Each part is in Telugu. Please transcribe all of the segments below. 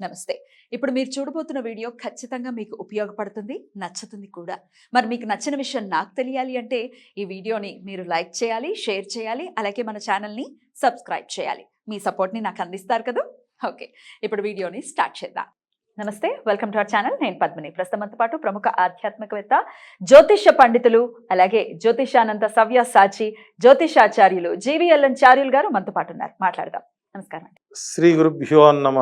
నమస్తే. ఇప్పుడు మీరు చూడబోతున్న వీడియో ఖచ్చితంగా మీకు ఉపయోగపడుతుంది నచ్చుతుంది కూడా. మరి మీకు నచ్చిన విషయం నాకు తెలియాలి అంటే ఈ వీడియోని మీరు లైక్ చేయాలి షేర్ చేయాలి అలాగే మన ఛానల్ని సబ్స్క్రైబ్ చేయాలి. మీ సపోర్ట్ని నాకు అందిస్తారు కదా? ఓకే. ఇప్పుడు వీడియోని స్టార్ట్ చేద్దాం. నమస్తే వెల్కమ్ టు అవర్ ఛానల్. నేను పద్మిని. ప్రస్తుతంతో పాటు ప్రముఖ ఆధ్యాత్మికవేత్త జ్యోతిష్య పండితులు అలాగే జ్యోతిషానంద సవ్య సాచి జ్యోతిషాచార్యులు జీవిఎల్ఎన్ చార్యులు గారు మనతో పాటు ఉన్నారు. మాట్లాడదాం. నమస్కారం అండి. శ్రీ గురుభ్యో నమ.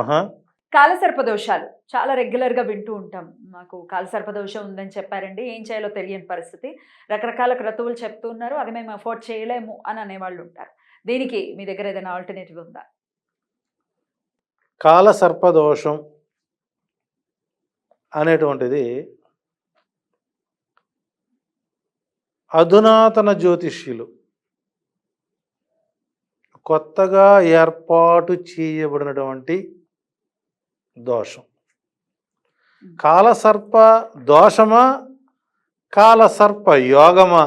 కాలసర్పదోషాలు చాలా రెగ్యులర్గా వింటూ ఉంటాం. మాకు కాలసర్పదోషం ఉందని చెప్పారండి. ఏం చేయాలో తెలియని పరిస్థితి. రకరకాల క్రతువులు చెప్తూ ఉన్నారు. అది మేము అఫోర్డ్ చేయలేము అని అనేవాళ్ళు ఉంటారు. దీనికి మీ దగ్గర ఏదైనా ఆల్టర్నేటివ్ ఉందా? కాలసర్పదోషం అనేటువంటిది అధునాతన జ్యోతిష్యులు కొత్తగా ఏర్పాటు చేయబడినటువంటి దోషం. కాలసర్ప దోషమా కాలసర్ప యోగమా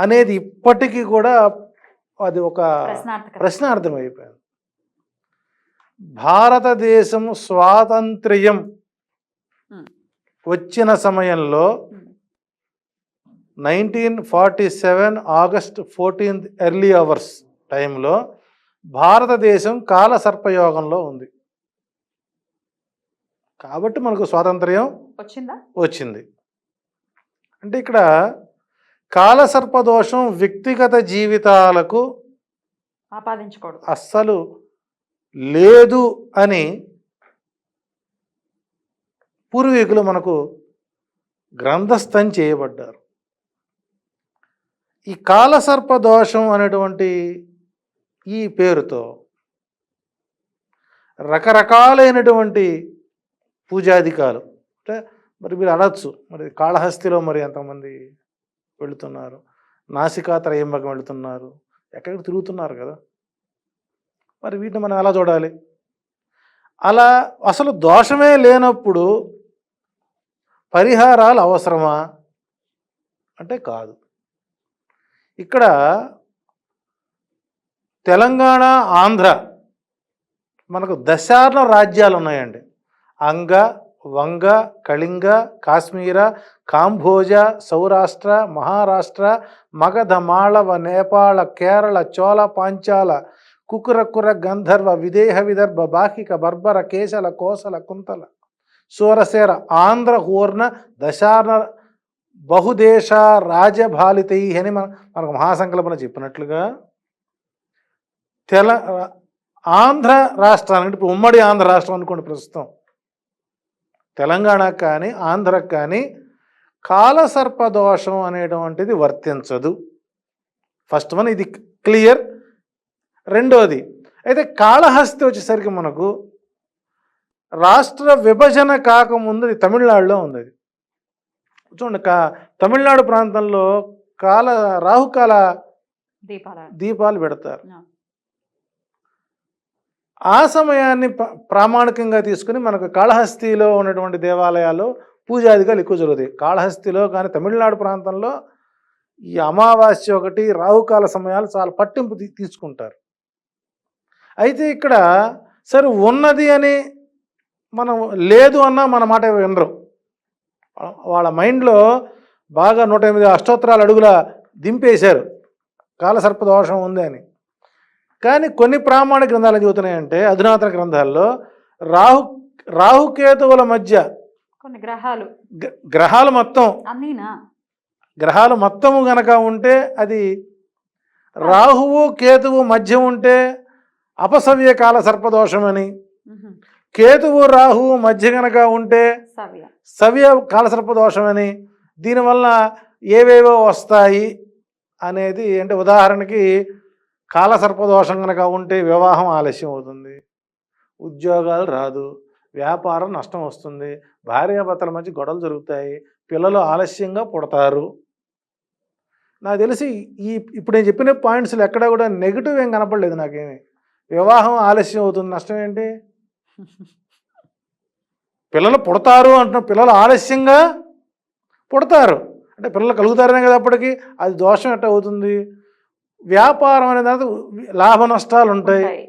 అనేది ఇప్పటికీ కూడా అది ఒక ప్రశ్నార్థం అయిపోయింది. భారతదేశం స్వాతంత్ర్యం. వచ్చిన సమయంలో. Nineteen forty seven August fourteenth early hours టైంలో భారతదేశం కాల సర్పయోగంలో ఉంది. కాబట్టి మనకు స్వాతంత్ర్యం వచ్చిందా? వచ్చింది. అంటే ఇక్కడ కాలసర్పదోషం వ్యక్తిగత జీవితాలకు ఆపాదించకూడదు. అస్సలు లేదు అని పూర్వీకులు మనకు గ్రంథస్థం చేయబడ్డారు. ఈ కాలసర్ప దోషం అనేటువంటి ఈ పేరుతో రకరకాలైనటువంటి పూజాధికాలు అంటే మరి మీరు అనొచ్చు. మరి కాళహస్తిలో మరి ఎంతమంది వెళుతున్నారు? నాసికా త్రయంబకం వెళుతున్నారు. ఎక్కడికి తిరుగుతున్నారు కదా? మరి వీటిని మనం ఎలా చూడాలి? అలా అసలు దోషమే లేనప్పుడు పరిహారాలు అవసరమా? అంటే కాదు. ఇక్కడ తెలంగాణ ఆంధ్ర మనకు దశార్ణ రాజ్యాలు ఉన్నాయండి. అంగ వంగ కళింగ కాశ్మీర కాంభోజ సౌరాష్ట్ర మహారాష్ట్ర మగధ మాళవ నేపాళ కేరళ చోళ పాంచాల కుకురకుర గంధర్వ విదేహ విదర్భ బాహిక బర్బర కేశల కోసల కుంతల సూరసేర ఆంధ్ర హూర్ణ దశార్ణ బహుదేశ రాజభాలితై అని మన మనకు మహాసంకల్పన చెప్పినట్లుగా తెల ఆంధ్ర రాష్ట్రానికి ఇప్పుడు ఉమ్మడి ఆంధ్ర రాష్ట్రం అనుకోండి ప్రస్తుతం. తెలంగాణకు కానీ ఆంధ్రకు కానీ కాలసర్పదోషం అనేటువంటిది వర్తించదు. ఫస్ట్ వన్ ఇది క్లియర్. రెండోది అయితే కాళహస్తి వచ్చేసరికి మనకు రాష్ట్ర విభజన కాకముందు ఇది తమిళనాడులో ఉంది అది చూడండి కా తమిళనాడు ప్రాంతంలో కాల రాహుకాల దీపాల దీపాలు పెడతారు. ఆ సమయాన్ని ప్రామాణికంగా తీసుకుని మనకు కాళహస్తిలో ఉన్నటువంటి దేవాలయాలు పూజాదిగాలు ఎక్కువ జరుగుతాయి. కాళహస్తిలో కానీ తమిళనాడు ప్రాంతంలో ఈ అమావాస్య ఒకటి రాహుకాల సమయాలు చాలా పట్టింపు తీసుకుంటారు. అయితే ఇక్కడ సరే ఉన్నది అని మనం లేదు అన్నా మన మాట వినరు. వాళ్ళ మైండ్లో బాగా నూట ఎనిమిది అష్టోత్తరాలు అడుగుల దింపేశారు. కాలసర్ప దోషం ఉంది అని. కానీ కొన్ని ప్రామాణిక గ్రంథాలు ఏం చెబుతున్నాయంటే అధునాతన గ్రంథాల్లో రాహు రాహుకేతువుల మధ్య కొన్ని గ్రహాలు. గ్రహాలు మొత్తం. గ్రహాలు మొత్తము గనక ఉంటే అది రాహువు కేతువు మధ్య ఉంటే అపసవ్య కాల సర్పదోషమని. కేతువు రాహువు మధ్య గనక ఉంటే సవ్య. సవ్య కాల సర్పదోషమని. దీనివల్ల ఏవేవో వస్తాయి అనేది అంటే ఉదాహరణకి కాలసర్పదోషం కనుక ఉంటే వివాహం ఆలస్యం అవుతుంది. ఉద్యోగాలు రాదు. వ్యాపారం నష్టం వస్తుంది. భార్యాభర్తల మధ్య గొడవలు జరుగుతాయి. పిల్లలు ఆలస్యంగా పుడతారు. నాకు తెలిసి ఈ ఇప్పుడు నేను చెప్పిన పాయింట్స్లో ఎక్కడా కూడా నెగిటివ్ ఏం కనపడలేదు నాకేమి. వివాహం ఆలస్యం అవుతుంది. నష్టం ఏంటి? పిల్లలు పుడతారు అంటున్న పిల్లలు ఆలస్యంగా పుడతారు. అంటే పిల్లలు కలుగుతారనే కదా అప్పటికి. అది దోషం ఎట్ట అవుతుంది? వ్యాపారం అనే దాంట్లో లాభ నష్టాలు ఉంటాయి. ఉంటాయి.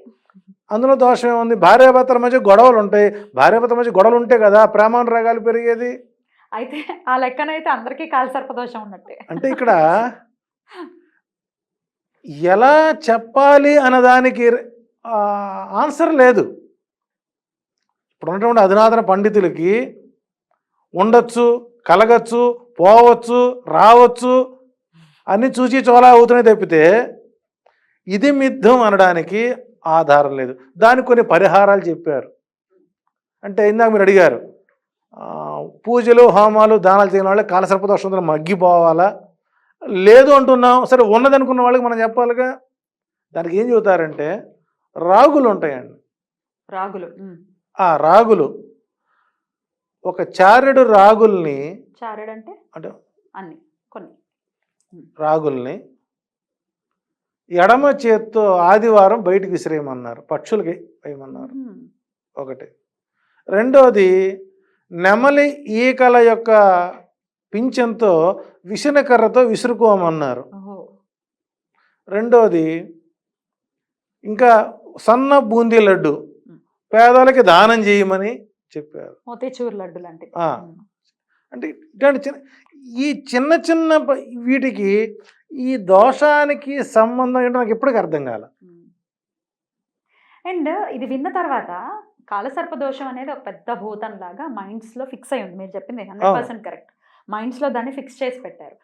అందులో దోషం ఏముంది? భార్యాభర్తల మధ్య గొడవలు ఉంటాయి. భార్యాభర్తల మధ్య గొడవలు ఉంటే కదా ప్రేమానురాగాలు పెరిగేది? అయితే ఆ లెక్కనైతే అందరికీ కాలసర్పదోషం ఉన్నట్టే. అంటే ఇక్కడ ఎలా చెప్పాలి అన్నదానికి ఆన్సర్ లేదు. ఇప్పుడు ఉన్నటువంటి అధునాతన పండితులకి ఉండొచ్చు కలగచ్చు పోవచ్చు రావచ్చు అన్ని చూచి చోలా అవుతున్నాయి తప్పితే ఇది మిథ్యం అనడానికి ఆధారం లేదు. దానికి కొన్ని పరిహారాలు చెప్పారు. అంటే ఇందాక మీరు అడిగారు పూజలు హోమాలు దానాలు చేయని వాళ్ళకి కాలసర్పదోషంతో మగ్గిపోవాలా? లేదు అంటున్నాం. సరే ఉన్నదనుకున్న వాళ్ళకి మనం చెప్పాలిగా? దానికి ఏం చెబుతారంటే రాగులు ఉంటాయండి. రాగులు. ఆ రాగులు ఒక చారెడు రాగుల్ని చారెడంటే అంటే అన్ని కొన్ని. రాగుల్ని ఎడమ చేత్తో ఆదివారం బయటికి విసిరేయమన్నారు. పక్షులకి వేయమన్నారు. ఒకటి. రెండోది నెమలి ఈకల యొక్క పింఛంతో విసనకర్రతో విసురుకోమన్నారు. రెండోది ఇంకా సన్న బూందీ లడ్డు పేదలకి దానం చేయమని చెప్పారు. మోతీచూర్ లడ్డు. ఉమ్. అంటే ఇట్లాంటి చిన్న ఈ చిన్న చిన్న వీటికి ఈ దోషానికి సంబంధం ఏంటో నాకు ఇప్పటికీ అర్థం కాల. అండ్ ఇది విన్న తర్వాత కాలసర్ప దోషం అనేది ఒక పెద్ద భూతం లాగా మైండ్స్లో ఫిక్స్ అయి ఉంది. మీరు చెప్పింది హండ్రెడ్ పర్సెంట్ కరెక్ట్. మైండ్స్లో దాన్ని ఫిక్స్ చేసి పెట్టారు.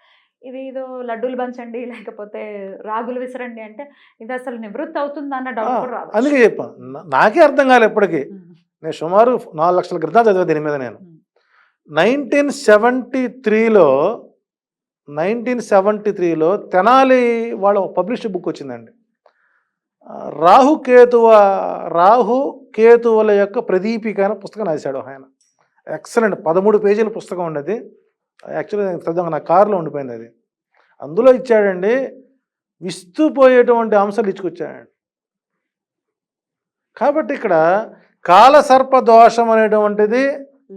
ఇది ఏదో లడ్డూలు పంచండి లేకపోతే రాగులు విసరండి అంటే ఇది అసలు నివృత్తి అవుతుందా అన్న డౌట్ కూడా రావచ్చు. అందుకే చెప్పాను. నా- నాకే అర్థం కాలే ఇప్పటికీ ఉమ్. నేను సుమారు నాలుగు లక్షల క్రితం చదివా దీని మీద నేను. నైన్టీన్ సెవెంటీ త్రీలో నైన్టీన్ సెవెంటీ త్రీలో తెనాలి వాళ్ళ పబ్లిష్ బుక్ వచ్చిందండి. రాహు కేతువ రాహు కేతువుల యొక్క ప్రదీపిక అనే పుస్తకం రాశాడు ఆయన. ఎక్సలెంట్ పదమూడు పేజీల పుస్తకం ఉండేది యాక్చువల్లీ చదువు నా కారులో ఉండిపోయింది అది. అందులో ఇచ్చాడండి విస్తుపోయేటువంటి అంశాలు ఇచ్చుకొచ్చాడండి కాబట్టి ఇక్కడ కాలసర్ప దోషం అనేటువంటిది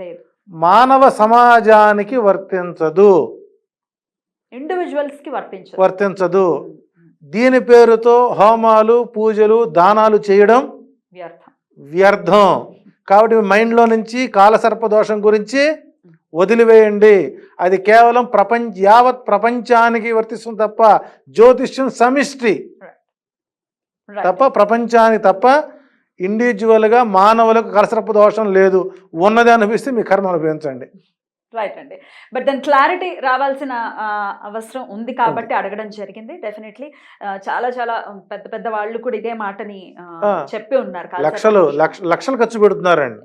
లేదు. మానవ సమాజానికి వర్తించదు. ఇండివిజువల్స్కి వర్తించదు. వర్తించదు. ఉమ్. ఉమ్. దీని పేరుతో హోమాలు పూజలు దానాలు చేయడం వ్యర్థం. వ్యర్థం. కాబట్టి మీ మైండ్లో నుంచి కాలసర్ప దోషం గురించి వదిలివేయండి. అది కేవలం ప్రపంచ యావత్ ప్రపంచానికి వర్తిస్తుంది తప్ప జ్యోతిష్యం సమిష్టి. తప్ప ప్రపంచానికి తప్ప ఇండివిజువల్గా మానవులకు కలసరప దోషం లేదు. ఉన్నది అనిపిస్తే మీ కర్మ అనుభవించండి రైట్ అండి. బట్ దాని క్లారిటీ రావాల్సిన అవసరం ఉంది కాబట్టి అడగడం జరిగింది. డెఫినెట్లీ చాలా చాలా పెద్ద పెద్ద వాళ్ళు కూడా ఇదే మాటని. చెప్పి ఉన్నారు లక్షలు లక్షలు ఖర్చు పెడుతున్నారండి.